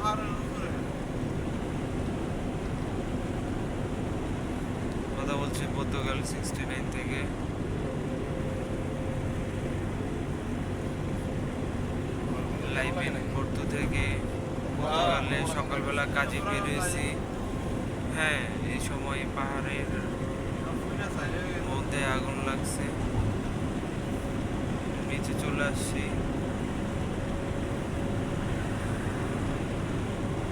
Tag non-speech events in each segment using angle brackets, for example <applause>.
পাহাড়ের উপরে কথা বলছি পর্তুগাল সিক্সটি নাইন থেকে। লাইভ ইন পর্তু থেকে পর্তুগালে সকালবেলা কাজে বেরিয়েছি। হ্যাঁ এই সময় পাহাড়ের মধ্যে আগুন লাগছে। নিচে চলে আসছি।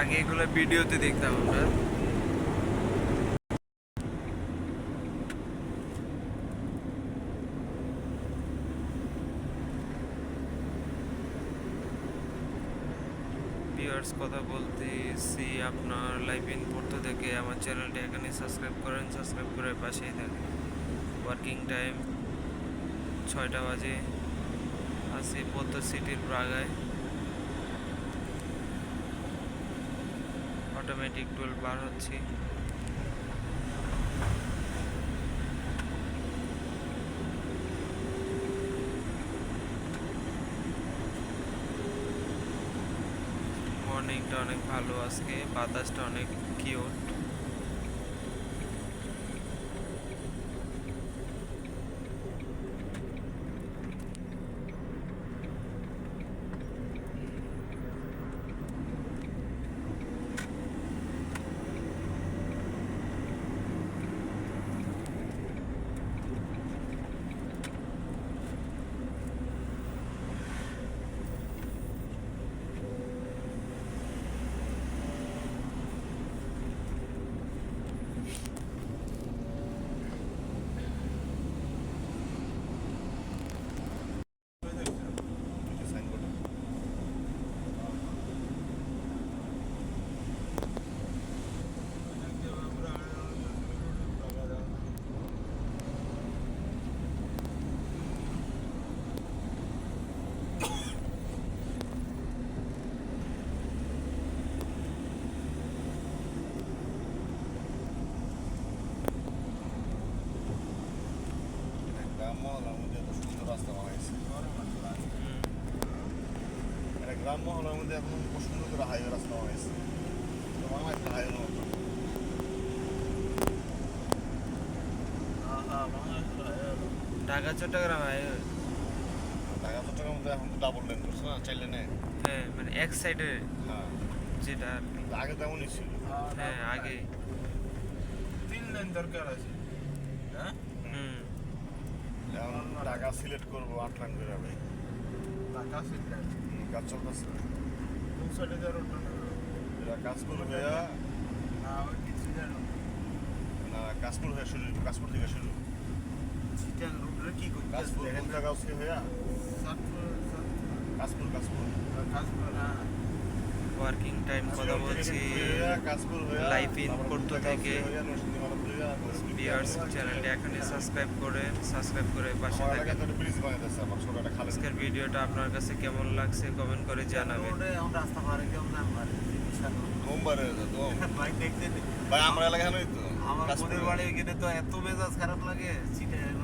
আগে এগুলো ভিডিওতে দেখতাম আমরা। ভিউয়ার্স কথা বলতেছি আপনার লাইভ ইন পড়তে থেকে আমার চ্যানেলটি এখানে সাবস্ক্রাইব করেন সাবস্ক্রাইব করে পাশেই থাকেন ওয়ার্কিং টাইম ছয়টা বাজে। পদ্ম সিটির প্রাগায় অটোমেটিক টুল বার হচ্ছি। মর্নিংটা অনেক ভালো আজকে বাতাসটা অনেক কিউট সাইনবোর্ড গ্রাম মহলার মধ্যে এত সুন্দর রাস্তা বানাইছে এটা গ্রাম মহলার মধ্যে এখন খুব সুন্দর করে হাইওয়ে রাস্তা বানাইছে তো বাংলা একটা হাইওয়ে মতো ঢাকা চট্টগ্রাম হাইওয়ে ঢাকা চট্টগ্রামের মধ্যে এখন ডাবল লেন করছে না চার লেনে হ্যাঁ মানে এক সাইডে হ্যাঁ। যেটা আর কি। আগে তেমনই ছিল। হ্যাঁ আগে। তিন লাইন দরকার আছে। হ্যাঁ? হুম। এখন টাকা সিলেক্ট করব আট লাখ করে ভাই টাকা সিলেন হুম, কাজ চলতেছে। কোন সাইডে যাওয়ার এরা কাজপুর হইয়া না কাশপুর হয়ে শুরু কাশপুর থেকে শুরু। চিটাং রোডে কি করতে কাশপুর মুন্তাগাঁওসি হইয়া? কাশপুর কাশপুর ওয়ার্কিং টাইম কথা বলছি। Live in পর্তো থেকে। বিয়ার্স বিয়ার্স চ্যানেলটি এখনই সাবস্ক্রাইব করে সাবস্ক্রাইব করে পাশে থাকেন। আজকের ভিডিওটা আপনার কাছে কেমন লাগছে কমেন্ট করে জানাবেন। রাস্তা পারে কেমন নাম পারে মুম্বাইয়ের হয়ে যেত <laughs> দেখতে ভাই আমার এলাকায় তো। আমার বাড়ি গেলে তো এত মেজাজ খারাপ লাগে বা-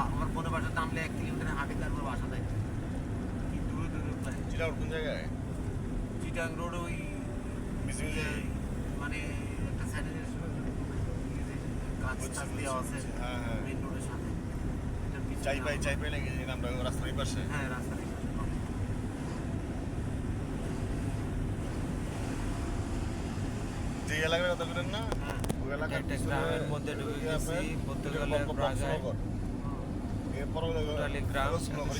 আমার বোনের বাসা নামলে এক কিলোমিটার হাঁটি তারপর বাসা দেয়। কি দূরে দূরে প্রায়? চিটাগং কোন জায়গায়? চিটাং রোড ওই মানে একটা সাইডে কাজ টাজ দেওয়া আছে বুঝছি, হ্যাঁ, হ্যাঁ। মেইন রোডের সাথে। চাই পাই চাই পাই এই নামটা রাস্তার পাশে। হ্যাঁ রাস্তা নেই যে এলাকার কথা বলেন না হ্যাঁ। ওই এলাকার মধ্যে ঢুকে গেছি, আপনার টোটালি গ্রাম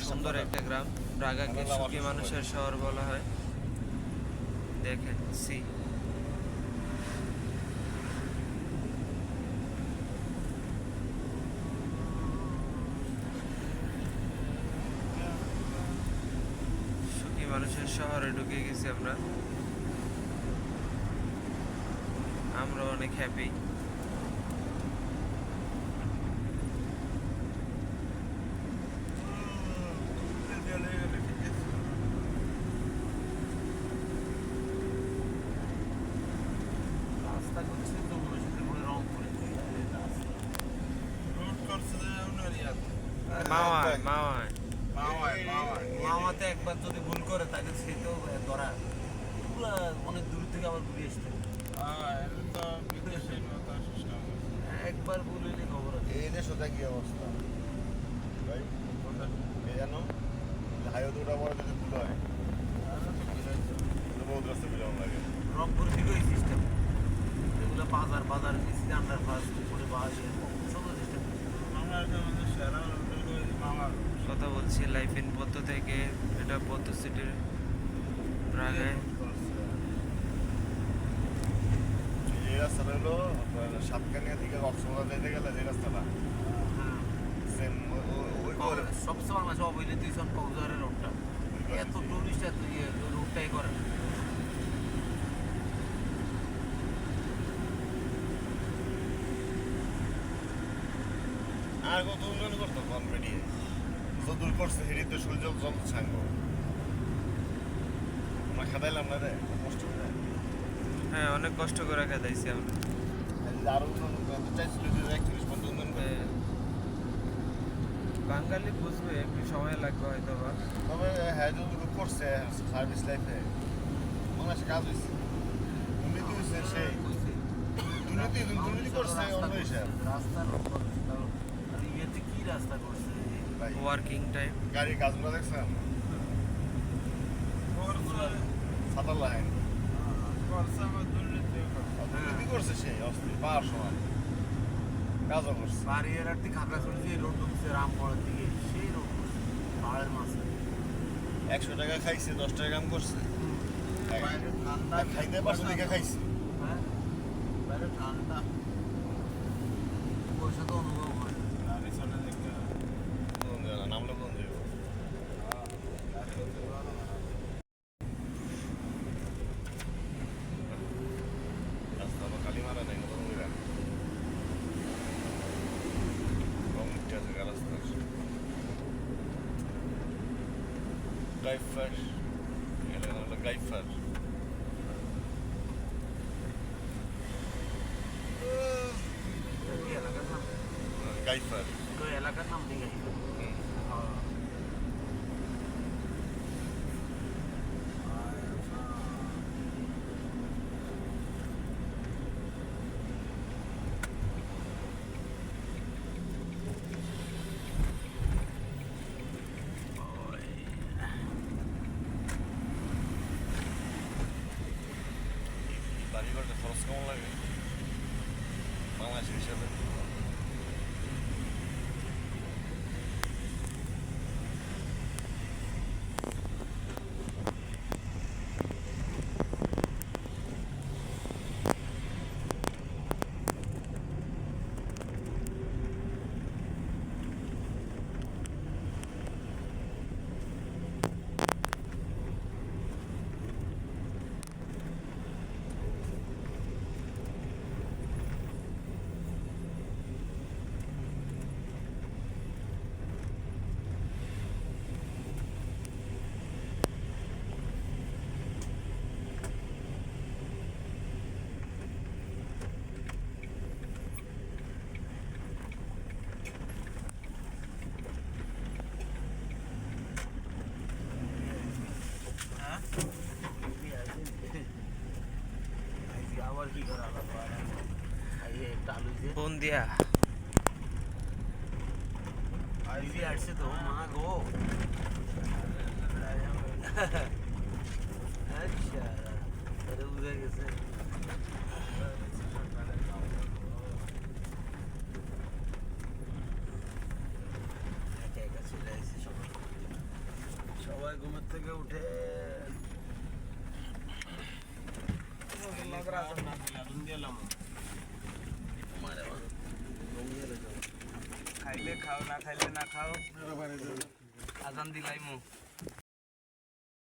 সুন্দর একটা গ্রাম ব্রাগাকে সুখী মানুষের শহর বলা হয়। দেখেন সুখী মানুষের শহরে ঢুকে গেছি আমরা। আমরা অনেক হ্যাপি একবার ভুল হইলে খবর আছে। এই দেশটা কি অবস্থা? ভাই এই জানো হাইওয়ে দুটা পরে যদি ভুল হয়। বহুত রাস্তা বিলম্ব লাগে। রংপুর থেকে ওই সিস্টেম এগুলো বাজার বাজার নিচে আন্ডারপাস উপরে বাস সব সিস্টেম কথা বলছি লাইফ ইন পদ্ম থেকে এটা পদ্ম সিটির প্রাগে। এই রাস্তাটা হলো সাতকানিয়া থেকে কক্সবাজার যেতে গেলে যে রাস্তাটা সেম ওই করে। সবসময় মাসে অবৈলে তুই সব কক্সবাজারের রোডটা এত টুরিস্ট এত ইয়ে রোডটাই করে আর কত উন্নয়ন করতো কনভেটি যদুর করছে হেরি তো সূর্য জল ছাঙ্গ আমরা খেদাইলাম না রে কষ্ট করে হ্যাঁ অনেক কষ্ট করে খেদাইছি আমরা। হ্যাঁ। বাঙালি বুঝবে একটু সময় লাগবে হয়তো বা তবে হ্যাঁ যদুর করছে সার্ভিস লাইফে বাংলাদেশে কাজ হয়েছে দুর্নীতি হয়েছে সেই। দুর্নীতি দুর্নীতি করছে অন্য হিসাব রাস্তার আর ইয়েতে কি রাস্তা করছে? ভাই ওয়ার্কিং টাইম গাড়ির কাজগুলো দেখছেন? সাতার লাইন। দুর্নীতি করছে সেই অস্থির পাওয়ার সময় কাজও করছে বাড়িয়ার থেকে খাগড়াছড়ি যে রোড ঢুকছে রামপুরের দিকে সেই রোড পাহাড়ের মাঝে একশো টাকা খাইছে দশ টাকা কাম করছে এক- খাইতে পারছে দেখে খাইছে হ্যাঁ? বাইরে ঠান্ডা। পয়সা তো অনুভব হয় কোন জায়গা নামলে কোন যাব রাস্তা তো খালি মারা নাই নতুন করে রং উঠতে আছে গা রাস্তার গাইফার এটা হলো গাইফার কি এলাকার নাম গাইফার তো এলাকার নাম দিকে হুম। বাড়ি ঘরটা খরচ কেমন লাগে বাংলাদেশের হিসাবে আবার কি করা লাগবে এই একটা আলু যে বন্দিয়া দিদি আসছে তো মা গো আচ্ছা আরে বুঝে গেছে একা একা চলে আসছে সবাই সবাই ঘুমের থেকে উঠে খাইলে খাও না খাইলে না খাও। আজান দিলাই মু।